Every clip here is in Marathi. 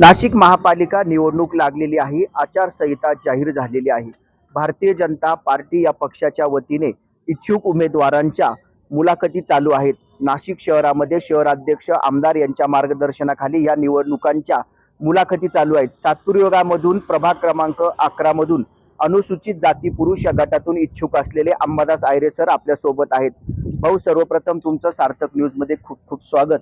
नाशिक महापालिका निवडणूक लागलेली आहे. आचारसंहिता जाहीर झालेली आहे. भारतीय जनता पार्टी या पक्षाच्या वतीने इच्छुक उमेदवारांच्या मुलाखती चालू आहेत. नाशिक शहरामध्ये शहराध्यक्ष आमदार यांच्या मार्गदर्शनाखाली या निवडणुकांच्या मुलाखती चालू आहेत. सातपुरयोगामधून प्रभाग क्रमांक अकरामधून अनुसूचित जाती पुरुष या गटातून इच्छुक असलेले अंबादास आयरे सर आपल्यासोबत आहेत. भाऊ सर्वप्रथम तुमचं सार्थक न्यूजमध्ये खूप खूप स्वागत.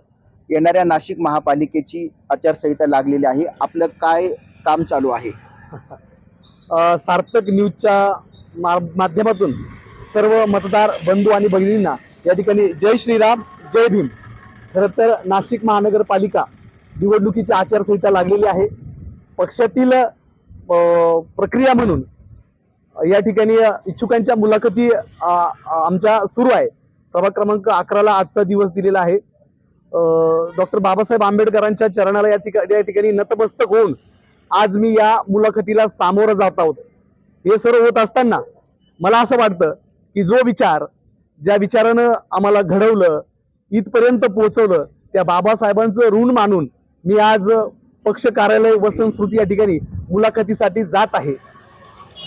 येणाऱ्या नाशिक महापालिकेची आचारसंहिता लागलेली आहे. आपलं काय काम चालू आहे? सार्थक न्यूजच्या मा- माध्यमातून सर्व मतदार बंधू आणि भगिनींना या ठिकाणी जय श्रीराम जय भीम. खरं तर नाशिक महानगरपालिका निवडणुकीची आचारसंहिता लागलेली आहे. पक्षातील प्रक्रिया म्हणून या ठिकाणी इच्छुकांच्या मुलाखती आमच्या सुरू आहे. सभा क्रमांक अकराला आजचा दिवस दिलेला आहे. डॉक्टर बाबासाहेब आंबेडकरांच्या चरणाला या ठिकाणी या ठिकाणी नतमस्तक होऊन आज मी या मुलाखतीला सामोरं जात आहोत. हे सर्व होत असताना मला असं वाटतं की जो विचार ज्या विचारानं आम्हाला घडवलं इथपर्यंत पोहोचवलं त्या बाबासाहेबांचं ऋण मानून मी आज पक्ष कार्यालय व संस्कृती या ठिकाणी मुलाखतीसाठी जात आहे.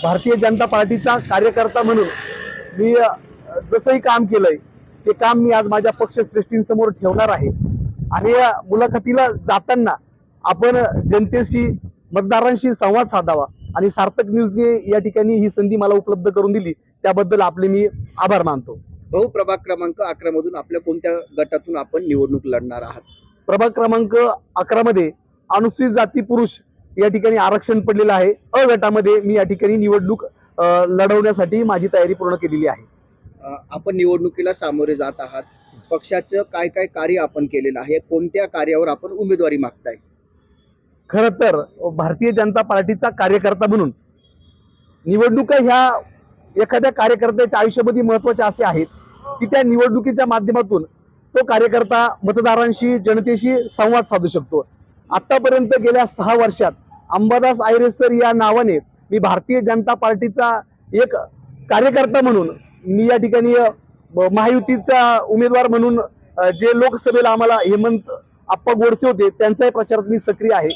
भारतीय जनता पार्टीचा कार्यकर्ता म्हणून मी जसंही काम केलंय ते काम मी आज माझ्या पक्षश्रेष्ठींसमोर ठेवणार आहे. आणि या मुलाखतीला जाताना आपण जनतेशी मतदारांशी संवाद साधावा आणि सार्थक न्यूजने या ठिकाणी ही संधी मला उपलब्ध करून दिली त्याबद्दल आपले मी आभार मानतो. भाऊ प्रभाग क्रमांक अकरा मधून आपल्या कोणत्या गटातून आपण निवडणूक लढणार आहात? प्रभाग क्रमांक अकरा मध्ये अनुसूचित जाती पुरुष या ठिकाणी आरक्षण पडलेलं आहे. अ गटामध्ये मी या ठिकाणी निवडणूक लढवण्यासाठी माझी तयारी पूर्ण केलेली आहे. आपण निवडणुकीला सामोरे जात आहात. पक्षाचं काय काय कार्य आपण केलेलं आहे? कोणत्या कार्यावर आपण उमेदवारी मागताय? खर तर भारतीय जनता पार्टीचा कार्यकर्ता म्हणून निवडणुका ह्या एखाद्या कार्यकर्त्याच्या आयुष्यामध्ये महत्त्वाच्या असे आहेत की त्या निवडणुकीच्या माध्यमातून तो कार्यकर्ता मतदारांशी जनतेशी संवाद साधू शकतो. आतापर्यंत गेल्या सहा वर्षात अंबादास आयरेसर या नावाने मी भारतीय जनता पार्टीचा एक कार्यकर्ता म्हणून मी या ठिकाणी महायुतीचा उमेदवार म्हणून जे लोकसभेला आम्हाला हेमंत आप्पा गोडसे होते त्यांचाही प्रचारात मी सक्रिय आहे.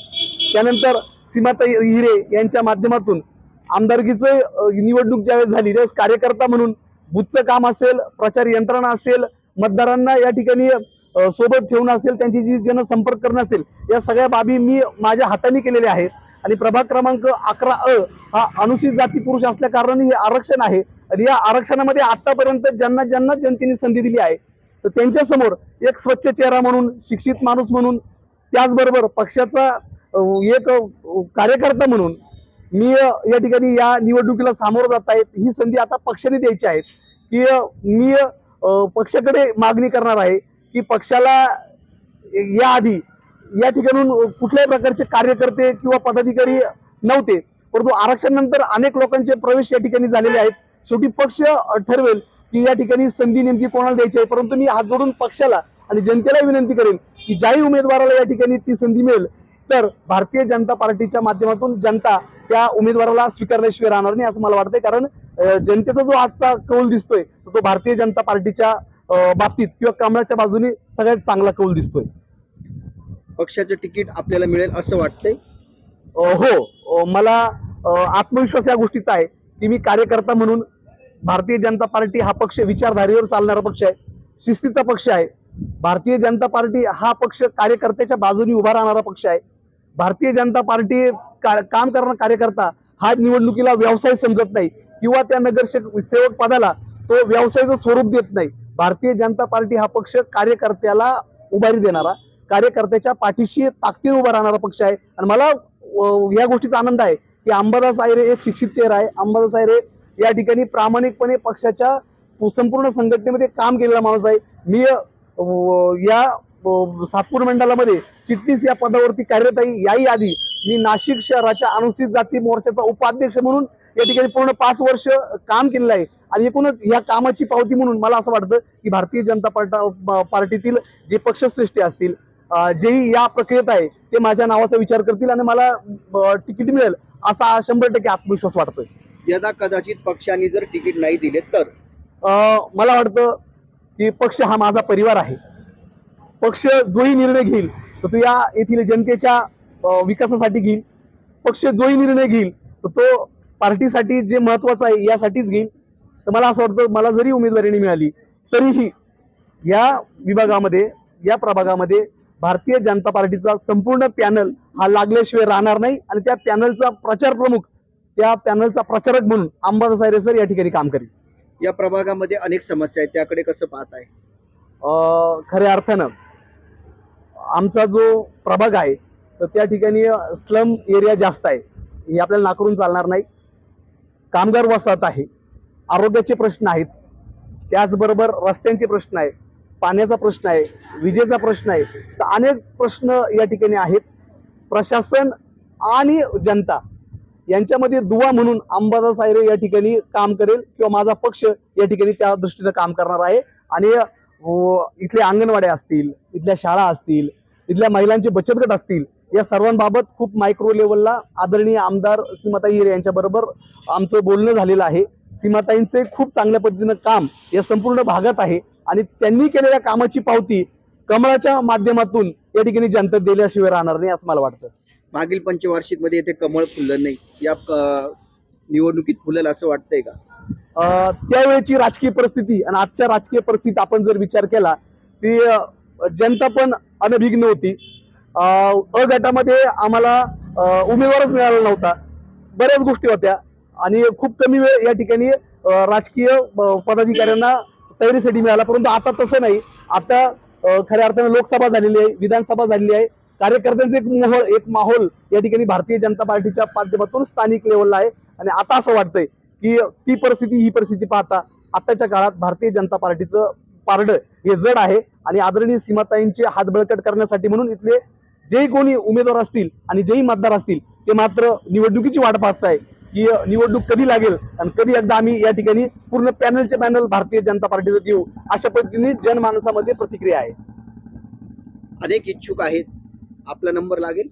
त्यानंतर सीमाताई हिरे यांच्या माध्यमातून आमदारकीचं निवडणूक ज्यावेळेस झाली त्यावेळेस कार्यकर्ता म्हणून बुथचं काम असेल प्रचार यंत्रणा असेल मतदारांना या ठिकाणी सोबत ठेवणं असेल त्यांची जी जनसंपर्क करणं असेल या सगळ्या बाबी मी माझ्या हाताने केलेल्या आहेत. आणि प्रभाग क्रमांक अकरा अ हा अनुसूचित जाती पुरुष असल्या कारणाने हे आरक्षण आहे. आणि या आरक्षणामध्ये आतापर्यंत ज्यांना ज्यांना जनतेने संधी दिली आहे तर त्यांच्यासमोर एक स्वच्छ चेहरा म्हणून शिक्षित माणूस म्हणून त्याचबरोबर पक्षाचा एक कार्यकर्ता म्हणून मी या ठिकाणी या निवडणुकीला सामोरं जात आहेत. ही संधी आता पक्षाने द्यायची आहे की मी पक्षाकडे मागणी करणार आहे की पक्षाला याआधी या ठिकाणून कुठल्याही प्रकारचे कार्यकर्ते किंवा पदाधिकारी नव्हते परंतु आरक्षण नंतर अनेक लोकांचे प्रवेश या ठिकाणी झालेले आहेत. शेवटी पक्ष ठरवेल की या ठिकाणी संधी नेमकी कोणाला द्यायची आहे. परंतु मी हात जोडून पक्षाला आणि जनतेला विनंती करेन की ज्याही उमेदवाराला या ठिकाणी ती संधी मिळेल तर भारतीय जनता पार्टीच्या माध्यमातून जनता त्या उमेदवाराला स्वीकारल्याशिवाय राहणार नाही असं मला वाटतंय. कारण जनतेचा जो आजचा कौल दिसतोय तो तो भारतीय जनता पार्टीच्या बाबतीत किंवा कमळाच्या बाजूने सगळ्यात चांगला कौल दिसतोय. पक्षाचं तिकीट आपल्याला मिळेल असं वाटतंय? हो. मला आत्मविश्वास या गोष्टीचा आहे की मी कार्यकर्ता म्हणून भारतीय जनता पार्टी हा पक्ष विचारधारेवर चालणारा पक्ष आहे. शिस्तीचा पक्ष आहे. भारतीय जनता पार्टी हा पक्ष कार्यकर्त्याच्या बाजूने उभा राहणारा पक्ष आहे. भारतीय जनता पार्टी का- काम करणारा कार्यकर्ता हा निवडणुकीला व्यवसाय समजत नाही किंवा त्या नगरसेवक सेवक पदाला तो व्यवसायाचं स्वरूप देत नाही. भारतीय जनता पार्टी हा पक्ष कार्यकर्त्याला उभारी देणारा कार्यकर्त्याच्या पाठीशी ताकदीने उभा राहणारा पक्ष आहे. आणि मला या गोष्टीचा आनंद आहे की अंबादास आयरे एक शिक्षित चेहरा आहे. अंबादास आयरे या ठिकाणी प्रामाणिकपणे पक्षाच्या संपूर्ण संघटनेमध्ये काम केलेला माणूस आहे. मी या सातपूर मंडळामध्ये चिटणीस या पदावरती कार्यरत आहे. याही आधी मी नाशिक शहराच्या अनुसूचित जाती मोर्चाचा उपाध्यक्ष म्हणून या ठिकाणी पूर्ण पाच वर्ष काम केलेलं आहे. आणि एकूणच या कामाची पावती म्हणून मला असं वाटतं की भारतीय जनता पार्टा पार्टीतील जे पक्षश्रेष्ठी असतील जे जेही या प्रक्रियेत आहे ते माझ्या नावाचा विचार करतील आणि मला तिकीट मिळेल असा शंभर टक्के आत्मविश्वास वाटतोय. यदा कदाचित पक्षाने जर तिकीट नाही दिले तर? मला वाटतं की पक्ष हा माझा परिवार आहे. पक्ष जोही निर्णय घेईल तर तो या येथील जनतेच्या विकासासाठी घेईल. पक्ष जोही निर्णय घेईल तर तो पार्टीसाठी जे महत्वाचं आहे यासाठीच घेईल. तर मला असं वाटतं मला जरी उमेदवारी मिळाली तरीही या विभागामध्ये या प्रभागामध्ये भारतीय जनता पार्टीचा संपूर्ण पॅनल हा लागल्याशिवाय राहणार नाही. आणि त्या पॅनलचा प्रचार प्रमुख त्या पॅनलचा प्रचारक म्हणून अंबादास सायरे सर या ठिकाणी काम करेल या प्रभागामध्ये अनेक समस्या आहेत त्याकडे कसं पाहत आहे? खऱ्या अर्थानं आमचा जो प्रभाग आहे तर त्या ठिकाणी स्लम एरिया जास्त आहे. हे आपल्याला नाकारून चालणार नाही. कामगार वसाहत आहे. आरोग्याचे प्रश्न आहेत. त्याचबरोबर रस्त्यांचे प्रश्न आहे पाण्याचा प्रश्न आहे. विजेचा प्रश्न आहे. तर अनेक प्रश्न या ठिकाणी आहेत. प्रशासन आणि जनता यांच्यामध्ये दुवा म्हणून अंबादास आयरे या ठिकाणी काम करेल किंवा माझा पक्ष या ठिकाणी त्या दृष्टीनं काम करणार आहे. आणि इथले अंगणवाड्या असतील इथल्या शाळा असतील इथल्या महिलांचे बचत गट असतील या सर्वांबाबत खूप मायक्रो लेवलला आदरणीय आमदार सीमाताई हिरे यांच्याबरोबर आमचं बोलणं झालेलं आहे. सीमाताईंचे खूप चांगल्या पद्धतीनं काम या संपूर्ण भागात आहे आणि त्यांनी केलेल्या कामाची पावती कमळाच्या माध्यमातून या ठिकाणी जनता दिल्याशिवाय राहणार नाही असं मला वाटतं. मागील पंचवार्षिकमध्ये येथे कमळ फुललं नाही. या निवडणुकीत फुलेल असं वाटतंय का? त्यावेळेची राजकीय परिस्थिती आणि आजच्या राजकीय परिस्थितीत आपण जर विचार केला ती जनता पण अनभिघ्न होती. अ, गटामध्ये आम्हाला उमेदवारच मिळाला नव्हता. बऱ्याच गोष्टी होत्या आणि खूप कमी वेळ या ठिकाणी राजकीय पदाधिकाऱ्यांना तयारीसाठी मिळाला. परंतु आता तसं नाही. आता खऱ्या अर्थाने लोकसभा झालेली आहे विधानसभा झालेली आहे. कार्यकर्त्यांचे एक मोहळ एक माहोल या ठिकाणी भारतीय जनता पार्टीच्या माध्यमातून स्थानिक लेवलला आहे. आणि आता असं वाटतंय की ती परिस्थिती ही परिस्थिती पाहता आताच्या काळात भारतीय जनता पार्टीचं पारड हे जड आहे. आणि आदरणीय सीमाताईंचे हात बळकट करण्यासाठी म्हणून इथले जे कोणी उमेदवार असतील आणि जेही मतदार असतील ते मात्र निवडणुकीची वाट पाहताय की निवडणूक कधी लागेल आणि कधी एकदा आम्ही या ठिकाणी पूर्ण पॅनलचे पॅनल भारतीय जनता पार्टीचं देऊ अशा पद्धतीने जनमानसामध्ये प्रतिक्रिया आहे. अनेक इच्छुक आहेत. आपला नंबर लागेल?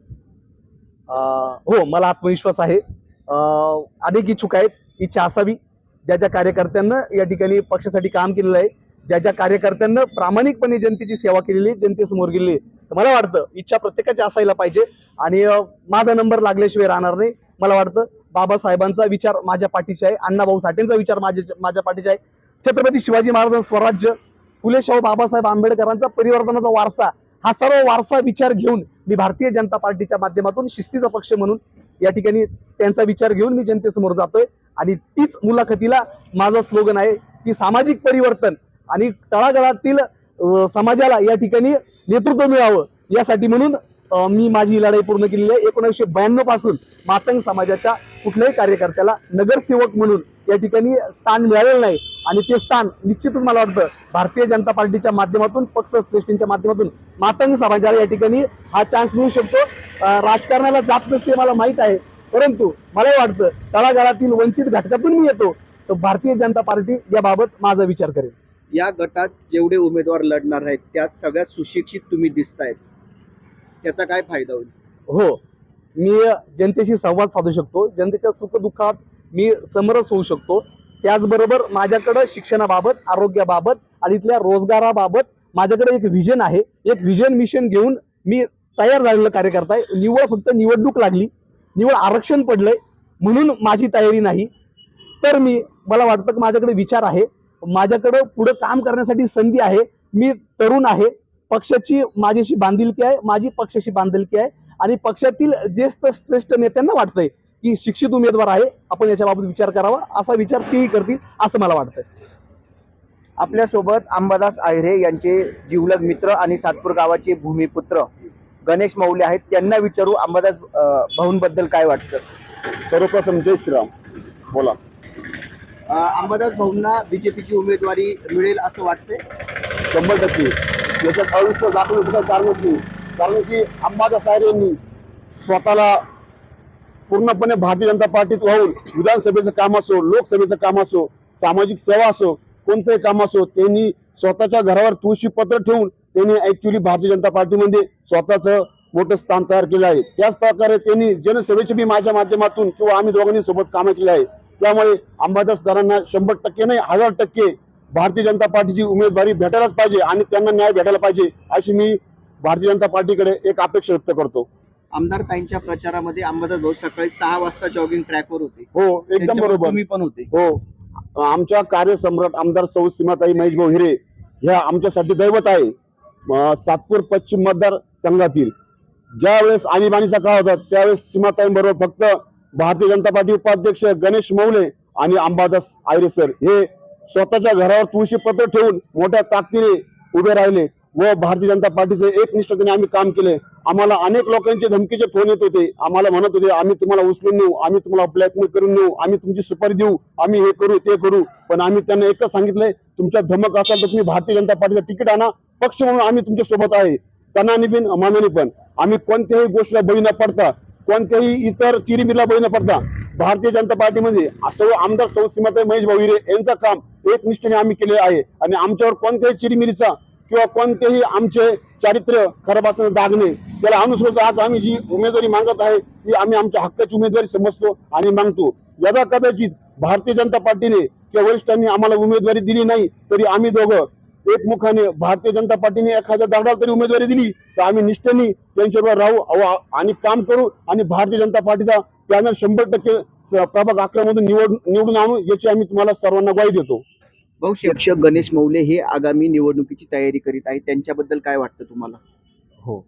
हो मला आत्मविश्वास आहे. अनेक इच्छुक आहेत. इच्छा असावी. ज्या ज्या कार्यकर्त्यांना या ठिकाणी पक्षासाठी काम केलेलं आहे ज्या ज्या कार्यकर्त्यांना प्रामाणिकपणे जनतेची सेवा केलेली आहे, जनतेसमोर गेलेली आहे. तर मला वाटतं इच्छा प्रत्येकाची असायला पाहिजे. आणि माझा नंबर लागल्याशिवाय राहणार नाही. मला वाटतं बाबासाहेबांचा विचार माझ्या पाठीशी आहे. अण्णाभाऊ साठेंचा विचार माझ्या माझ्या पाठीशी आहे. छत्रपती शिवाजी महाराज स्वराज्य फुले शाहू बाबासाहेब आंबेडकरांचा परिवर्तनाचा वारसा हा सर्व वारसा विचार घेऊन मी भारतीय जनता पार्टीच्या माध्यमातून शिस्तीचा पक्ष म्हणून या ठिकाणी त्यांचा विचार घेऊन मी जनतेसमोर जातोय. आणि तीच मुलाखतीला माझं स्लोगन आहे की सामाजिक परिवर्तन आणि तळागाळातील समाजाला या ठिकाणी नेतृत्व मिळावं यासाठी म्हणून मी माझी ही लढाई पूर्ण केलेली आहे. एकोणीसशे ब्याण्णवपासून मातंग समाजाच्या कुठल्याही कार्यकर्त्याला नगरसेवक म्हणून या ठिकाणी स्थान मिळालेलं नाही. आणि ते स्थान निश्चितच मला वाटतं भारतीय जनता पार्टीच्या माध्यमातून पक्ष श्रेष्ठींच्या माध्यमातून मातंग समाजाला या ठिकाणी हा चान्स मिळू शकतो. राजकारणाला जात नसते मला माहीत आहे. परंतु मला वाटतं तळागाळातील वंचित घटकातून मी येतो तर भारतीय जनता पार्टी याबाबत माझा विचार करेल. या गटात जेवढे उमेदवार लढणार आहेत त्यात सगळ्यात सुशिक्षित तुम्ही दिसतायत. त्याचा काय फायदा होईल? हो. मी जनतेशी संवाद साधू शकतो. जनतेच्या सुखदुःखात मी समरस होऊ शकतो. त्याचबरोबर माझ्याकडं शिक्षणाबाबत आरोग्याबाबत आणि इथल्या रोजगाराबाबत माझ्याकडे एक व्हिजन आहे. एक व्हिजन मिशन घेऊन मी तयार झालेलं कार्यकर्ता आहे निवड फक्त निवडणूक लागली. निवड आरक्षण पडलंय. म्हणून माझी तयारी नाही. तर मी मला वाटतं की माझ्याकडे विचार आहे. माझ्याकडं पुढं काम करण्यासाठी संधी आहे. मी तरुण आहे. पक्षाची माझ्याशी बांधिलकी आहे. माझी पक्षाशी बांधिलकी आहे. आणि पक्षातील ज्येष्ठ श्रेष्ठ नेत्यांना वाटतंय. की शिक्षित उमेदवार आहे आपण याच्याबाबत विचार करावा. असा विचार तेही करतील असं मला वाटतंय. आपल्यासोबत अंबादास आहिरे यांचे जिवलग मित्र आणि सातपूर गावाचे भूमिपुत्र गणेश मौले आहेत. त्यांना विचारू अंबादास भाऊंबद्दल काय वाटतं? सर्वप्रथम जय श्रीराम. बोला. अंबादास भाऊंना बीजेपीची उमेदवारी मिळेल असं वाटतंय? शंभर टक्के. याच्यात अविश्वास दाखवण्याचं कारणच नाही कारण की अंबादास साहेब यांनी स्वतःला पूर्णपणे भारतीय जनता पार्टीत वाहून विधानसभेचं काम असो लोकसभेचं काम असो सामाजिक सेवा असो कोणतंही काम असो त्यांनी स्वतःच्या घरावर तुळशी पत्र ठेवून त्यांनी ऍक्च्युली भारतीय जनता पार्टीमध्ये स्वतःचं मोठं स्थान तयार केलं आहे. त्याच प्रकारे त्यांनी जनसेवेची बी माझ्या माध्यमातून किंवा आम्ही दोघांनी सोबत कामं केली आहे त्यामुळे अंबादास सरांना शंभर टक्के नाही हजार टक्के भारतीय जनता पार्टीची उमेदवारी भेटायलाच पाहिजे आणि त्यांना न्याय भेटायला पाहिजे अशी मी भारतीय जनता पार्टीकडे एक अपेक्षा व्यक्त करतो. आमदार ताईंच्या प्रचारामध्ये अंबादास भाऊ सकाळी सहा वाजता जॉगिंग ट्रॅकवर होते. हो एकदम बरोबर. तुम्ही पण होते. हो. आमच्या कार्यसम्राट आमदार सौ सीमाताई महेश भाऊ हिरे ह्या आमच्यासाठी दैवत आहे. अं, सातपूर पश्चिम मतदार संघातील. ज्या वेळेस आणीबाणीचा काळ होता त्यावेळेस सीमाताईंबरोबर फक्त भारतीय जनता पार्टी उपाध्यक्ष गणेश मौले आणि अंबादास आयरे सर हे स्वतःच्या घरावर तुळशी पत्र ठेवून मोठ्या ताकदीने उभे राहिले. व भारतीय जनता पार्टीचे एकनिष्ठतेने आम्ही काम केले. आम्हाला अनेक लोकांचे धमकीचे फोन येत होते. आम्हाला म्हणत होते आम्ही तुम्हाला उचलून नेऊ आम्ही तुम्हाला ब्लॅकमेल करून नेऊ आम्ही तुमची सुपारी देऊ आम्ही हे करू ते करू. पण आम्ही त्यांना एकच सांगितलंय तुमच्या धमक असाल तर तुम्ही भारतीय जनता पार्टीचं तिकीट आणा पक्ष म्हणून आम्ही तुमच्यासोबत आहे. त्यांना बिन मानाने पण. आम्ही कोणत्याही गोष्टीला बळी न पडता कोणत्याही इतर चिरीमिरीला बळी न पडता भारतीय जनता पार्टीमध्ये सर्व आमदार सौ सीमाताई महेश भाऊ हिरे यांचं काम एकनिष्ठेने आम्ही केले आहे. आणि आमच्यावर कोणत्याही चिरीमिरीचा किंवा कोणतेही आमचे चारित्र्य खराब असणं दागणे त्याला अनुसरून आज आम्ही जी उमेदवारी मागत आहे ती आम्ही आमच्या हक्काची उमेदवारी समजतो आणि मागतो. यदा कदाचित भारतीय जनता पार्टीने किंवा वरिष्ठांनी आम्हाला उमेदवारी दिली नाही तरी आम्ही दोघं एकमुखाने भारतीय जनता पार्टीने एखाद्या दगडाला तरी उमेदवारी दिली तर आम्ही निष्ठेने त्यांच्याबरोबर राहू आणि काम करू आणि भारतीय जनता पार्टीचा पॅनल शंभर टक्के प्रभाग अकरामधून निवड निवडून आणू याची आम्ही तुम्हाला सर्वांना ग्वाही देतो. शिक्षक गणेश मौले हे आगामी निवडणुकीची तयारी करीत आहेत. त्यांच्याबद्दल काय वाटतं तुम्हाला? हो.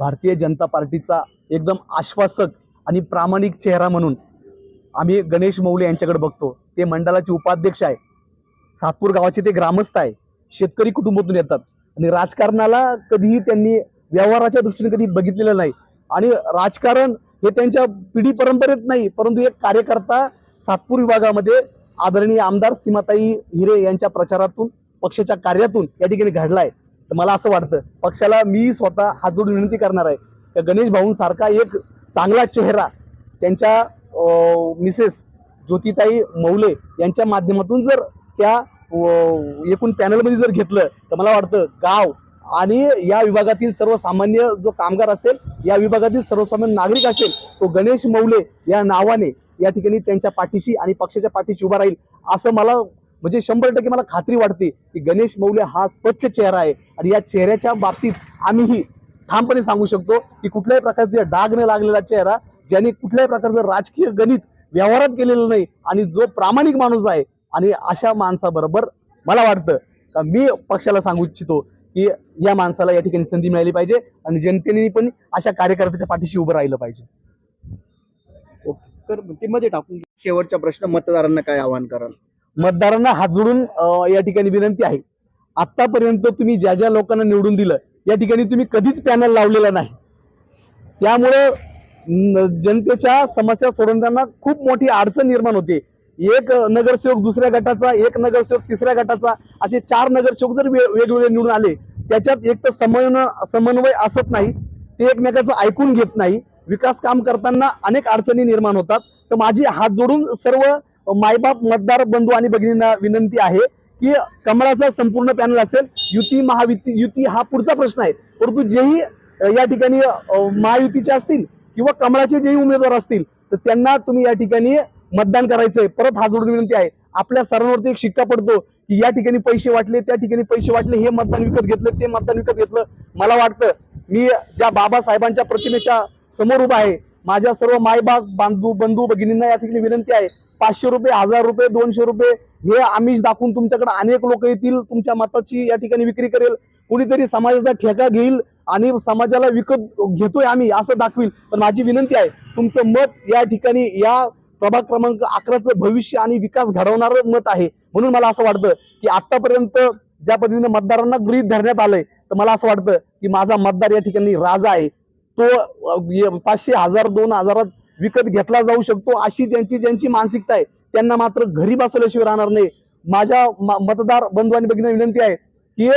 भारतीय जनता पार्टीचा एकदम आश्वासक आणि प्रामाणिक चेहरा म्हणून आम्ही गणेश मौले यांच्याकडे बघतो. ते मंडळाचे उपाध्यक्ष आहे सातपूर गावाचे ते ग्रामस्थ आहे शेतकरी कुटुंबातून येतात. आणि राजकारणाला कधीही त्यांनी व्यवहाराच्या दृष्टीने कधी बघितलेलं नाही. आणि राजकारण हे त्यांच्या पिढी परंपरेत नाही परंतु एक कार्यकर्ता सातपूर विभागामध्ये आदरणीय आमदार सीमाताई हिरे यांच्या प्रचारातून पक्षाच्या कार्यातून या ठिकाणी घडलाय. तर मला असं वाटतं पक्षाला मी स्वतः हात जोडून विनंती करणार आहे. त्या गणेश भाऊंसारखा एक चांगला चेहरा त्यांच्या मिसेस ज्योतिताई मौले यांच्या माध्यमातून जर त्या एकूण पॅनलमध्ये जर घेतलं तर मला वाटतं गाव आणि या विभागातील सर्वसामान्य जो कामगार असेल या विभागातील सर्वसामान्य नागरिक असेल तो गणेश मौले या नावाने या ठिकाणी त्यांच्या पाठीशी आणि पक्षाच्या पाठीशी उभा राहील असं मला म्हणजे शंभर टक्के मला खात्री वाटते की गणेश मौले हा स्वच्छ चेहरा आहे. आणि या चेहऱ्याच्या बाबतीत आम्हीही ठामपणे सांगू शकतो की कुठल्याही प्रकारचे डाग न लागलेला चेहरा ज्याने कुठल्याही प्रकारचं राजकीय गणित व्यवहारात केलेलं नाही आणि जो प्रामाणिक माणूस आहे आणि अशा माणसाबरोबर मला वाटतं का मी पक्षाला सांगू इच्छितो की या माणसाला या ठिकाणी संधी मिळाली पाहिजे आणि जनतेने पण अशा कार्यकर्त्याच्या पाठीशी उभं राहिलं पाहिजे. तर ते मध्ये टाकून शेवटचा प्रश्न मतदारांना काय आवाहन कराल? मतदारांना हात जोडून या ठिकाणी विनंती आहे. आतापर्यंत तुम्ही ज्या ज्या लोकांना निवडून दिलं या ठिकाणी तुम्ही कधीच पॅनल लावलेला नाही. त्यामुळं जनतेच्या समस्या सोडवताना खूप मोठी अडचण निर्माण होते. एक नगरसेवक दुसऱ्या गटाचा एक नगरसेवक तिसऱ्या गटाचा असे चार नगरसेवक जर वेगवेगळे निवडून आले त्याच्यात एक तर समन्वय समन्वय असत नाही ते एकमेकाचं ऐकून घेत नाही विकास काम करताना अनेक अडचणी निर्माण होतात. तर माझी हात जोडून सर्व मायबाप मतदार बंधू आणि भगिनींना विनंती आहे की कमळाचा संपूर्ण पॅनल असेल युती महायुती युती हा पुढचा प्रश्न आहे. परंतु जेही या ठिकाणी महायुतीचे असतील किंवा कमळाचे जेही उमेदवार असतील तर त्यांना तुम्ही या ठिकाणी मतदान करायचंय परत हात जोडून विनंती आहे. आपल्या सर्वांवरती एक शिक्का पडतो की या ठिकाणी पैसे वाटले त्या ठिकाणी पैसे वाटले हे मतदान विकत घेतलं ते मतदान विकत घेतलं. मला वाटतं मी ज्या बाबासाहेबांच्या प्रतिमेच्या समोर उभा आहे. माझ्या सर्व मायबाग बांधू बंधू भगिनींना या ठिकाणी विनंती आहे. पाचशे रुपये हजार रुपये दोनशे रुपये हे आमिष दाखवून तुमच्याकडे अनेक लोक येतील तुमच्या मताची या ठिकाणी विक्री करेल. कुणीतरी समाजाचा ठेका घेईल आणि समाजाला विकत घेतोय आम्ही असं दाखवील पण माझी विनंती आहे तुमचं मत या ठिकाणी या प्रभाग क्रमांक अकराचं भविष्य आणि विकास घडवणारं मत आहे. म्हणून मला असं वाटतं की आतापर्यंत ज्या पद्धतीने मतदारांना गृहीत धरण्यात आलंय तर मला असं वाटतं की माझा मतदार या ठिकाणी राजा आहे. तो पाचशे हजार दोन हजारात विकत घेतला जाऊ शकतो अशी ज्यांची ज्यांची मानसिकता आहे त्यांना मात्र घरी बसवल्याशिवाय राहणार नाही. माझ्या मतदार बंधू आणि भगिनी विनंती आहे की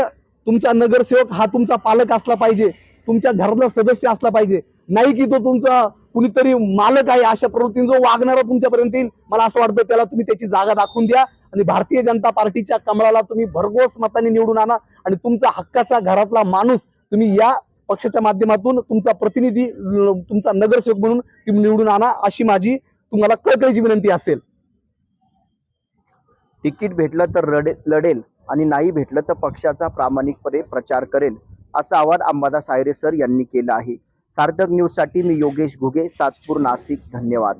तुमचा नगरसेवक हा तुमचा पालक असला पाहिजे तुमच्या घरातला सदस्य असला पाहिजे. नाही की तो तुमचा कुणीतरी मालक आहे अशा प्रवृत्तीने जो वागणारा तुमच्यापर्यंत येईल. मला असं वाटतं त्याला तुम्ही त्याची जागा दाखवून द्या आणि भारतीय जनता पार्टीच्या कमळाला तुम्ही भरघोस मताने निवडून आणा आणि तुमचा हक्काचा घरातला माणूस तुम्ही या पक्षाच्या माध्यमातून तुमचा प्रतिनिधी तुमचा नगरसेवक म्हणून तुम्ही निवडून आणा अशी माझी तुम्हाला कळकळीची विनंती असेल. तिकीट भेटलं तर लढे लढेल आणि नाही भेटलं तर पक्षाचा प्रामाणिकपणे प्रचार करेल असं आवाहन अंबादास सायरे सर यांनी केलं आहे. सार्थक न्यूजसाठी मी योगेश घुगे सातपूर नाशिक. धन्यवाद.